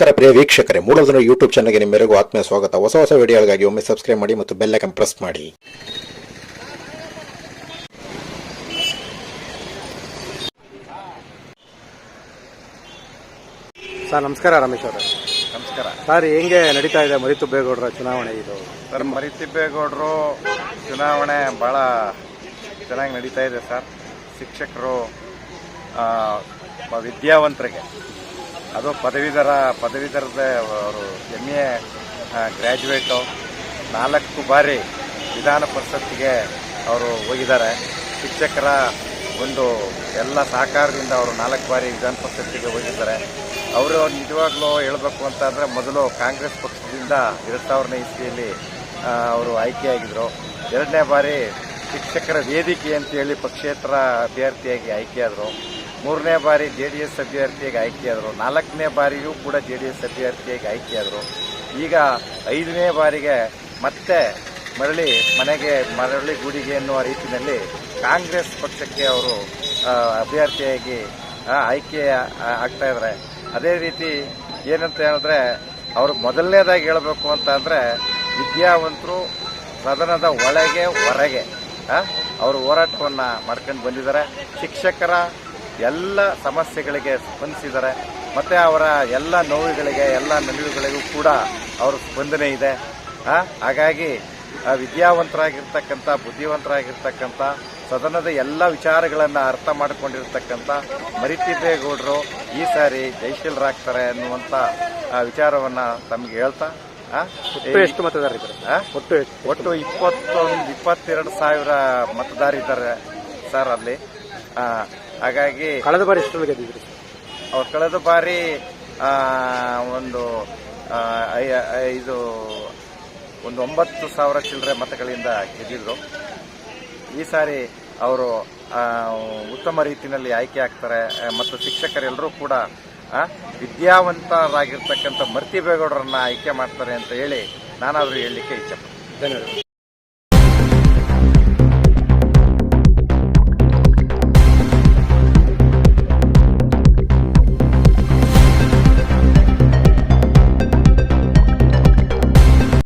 ನಮಸ್ಕಾರ ಪ್ರಿಯ ವೀಕ್ಷಕರೇ ಮೂಲಧನ ಯೂಟ್ಯೂಬ್ ಚಾನಲ್ಗೆ ನಿಮ್ಮೆಲ್ಲರಿಗೂ ಆತ್ಮೀಯ ಸ್ವಾಗತ. ಹೊಸ ಹೊಸ ವಿಡಿಯೋಗಳಿಗಾಗಿ ಒಮ್ಮೆ ಸಬ್ಸ್ಕ್ರೈಬ್ ಮಾಡಿ ಮತ್ತು ಬೆಲ್ ಐಕನ್ ಪ್ರೆಸ್ ಮಾಡಿ. ಸರ್ ನಮಸ್ಕಾರ ರಮೇಶ್ ಅವರೇ. ನಮಸ್ಕಾರ. ಸರ್ ಹೆಂಗೆ ನಡೀತಾ ಇದೆ ಮರಿತಿಬ್ಬೇಗೌಡರ ಚುನಾವಣೆ ಇದು? ಸರ್ ಮರಿತಿಬ್ಬೇಗೌಡರು ಚುನಾವಣೆ ಭಾಳ ಚೆನ್ನಾಗಿ ನಡೀತಾ ಇದೆ ಸರ್. ಶಿಕ್ಷಕರು ವಿದ್ಯಾವಂತರಿಗೆ. ಅದು ಪದವೀಧರ, ಪದವೀಧರದ ಅವರು ಎಂ ಎ ಗ್ರ್ಯಾಜುಯೇಟು ನಾಲ್ಕು ಬಾರಿ ವಿಧಾನ ಪರಿಷತ್ತಿಗೆ ಅವರು ಹೋಗಿದ್ದಾರೆ. ಶಿಕ್ಷಕರ ಒಂದು ಎಲ್ಲ ಸಹಕಾರದಿಂದ ಅವರು ನಾಲ್ಕು ಬಾರಿ ವಿಧಾನ ಪರಿಷತ್ತಿಗೆ ಹೋಗಿದ್ದಾರೆ. ಅವರು ನಿಜವಾಗ್ಲೂ ಹೇಳಬೇಕು ಅಂತಂದರೆ ಮೊದಲು ಕಾಂಗ್ರೆಸ್ ಪಕ್ಷದಿಂದ ಎರಡು ಸಾವಿರನೇ ಇಸ್ವಿಯಲ್ಲಿ ಅವರು ಆಯ್ಕೆಯಾಗಿದ್ದರು ಎರಡನೇ ಬಾರಿ ಶಿಕ್ಷಕರ ವೇದಿಕೆ ಅಂತೇಳಿ ಪಕ್ಷೇತರ ಅಭ್ಯರ್ಥಿಯಾಗಿ ಆಯ್ಕೆಯಾದರು. ಮೂರನೇ ಬಾರಿ ಜೆ ಡಿ ಎಸ್ ಅಭ್ಯರ್ಥಿಯಾಗಿ ಆಯ್ಕೆಯಾದರು. ನಾಲ್ಕನೇ ಬಾರಿಯೂ ಕೂಡ ಜೆ ಡಿ ಎಸ್ ಅಭ್ಯರ್ಥಿಯಾಗಿ ಆಯ್ಕೆಯಾದರು. ಈಗ ಐದನೇ ಬಾರಿಗೆ ಮತ್ತೆ ಮರಳಿ ಮನೆಗೆ ಮರಳಿ ಗೂಡಿಗೆ ಎನ್ನುವ ರೀತಿಯಲ್ಲಿ ಕಾಂಗ್ರೆಸ್ ಪಕ್ಷಕ್ಕೆ ಅವರು ಅಭ್ಯರ್ಥಿಯಾಗಿ ಆಯ್ಕೆ ಆಗ್ತಾ ಇದ್ದಾರೆ. ಅದೇ ರೀತಿ ಏನಂತ ಹೇಳಿದ್ರೆ ಅವರು ಮೊದಲನೇದಾಗಿ ಹೇಳಬೇಕು ಅಂತ ಅಂದರೆ ವಿದ್ಯಾವಂತರು ಸದನದ ಒಳಗೆ, ಹೊರಗೆ ಅವರು ಹೋರಾಟವನ್ನು ಮಾಡ್ಕೊಂಡು ಬಂದಿದ್ದಾರೆ. ಶಿಕ್ಷಕರ ಎಲ್ಲ ಸಮಸ್ಯೆಗಳಿಗೆ ಸ್ಪಂದಿಸಿದ್ದಾರೆ. ಮತ್ತು ಅವರ ಎಲ್ಲ ನೋವುಗಳಿಗೆ ಎಲ್ಲ ನಿಲುವುಗಳಿಗೂ ಕೂಡ ಅವರ ಸ್ಪಂದನೆ ಇದೆ. ಹಾಗಾಗಿ ಆ, ವಿದ್ಯಾವಂತರಾಗಿರ್ತಕ್ಕಂಥ ಬುದ್ಧಿವಂತರಾಗಿರ್ತಕ್ಕಂಥ ಸದನದ ಎಲ್ಲ ವಿಚಾರಗಳನ್ನು ಅರ್ಥ ಮಾಡಿಕೊಂಡಿರ್ತಕ್ಕಂಥ ಮರಿತಿದ್ದೇಗೌಡರು ಈ ಸಾರಿ ಜಯಶೀಲರಾಗ್ತಾರೆ ಅನ್ನುವಂಥ ಆ, ವಿಚಾರವನ್ನು ತಮಗೆ ಹೇಳ್ತಾ ಎಷ್ಟು ಮತದಾರ ಇದ್ದಾರೆ? ಆ? ಒಟ್ಟು ಒಟ್ಟು ಇಪ್ಪತ್ತೊಂದು ಇಪ್ಪತ್ತೆರಡು ಸಾವಿರ ಮತದಾರಿದ್ದಾರೆ ಸರ್ ಅಲ್ಲಿ. ಹಾಗಾಗಿ ಕಳೆದ ಬಾರಿ ಎಷ್ಟು ಗೆದ್ದಿದ್ರಿ? ಅವ್ರು ಕಳೆದ ಬಾರಿ ಒಂದು ಇದು ಒಂದು ಒಂಬತ್ತು ಸಾವಿರ ಚಿಲ್ಲರೆ ಮತಗಳಿಂದ ಗೆದ್ದಿದ್ರು. ಈ ಸಾರಿ ಅವರು ಉತ್ತಮ ರೀತಿಯಲ್ಲಿ ಆಯ್ಕೆ ಆಗ್ತಾರೆ ಮತ್ತು ಶಿಕ್ಷಕರೆಲ್ಲರೂ ಕೂಡ ವಿದ್ಯಾವಂತರಾಗಿರ್ತಕ್ಕಂಥ ಮರ್ತಿ ಬೇಗೌಡರನ್ನ ಆಯ್ಕೆ ಮಾಡ್ತಾರೆ ಅಂತ ಹೇಳಿ ನಾನಾದರೂ ಹೇಳಲಿಕ್ಕೆ ಇಚ್ಛೆ ಧನ್ಯವಾದ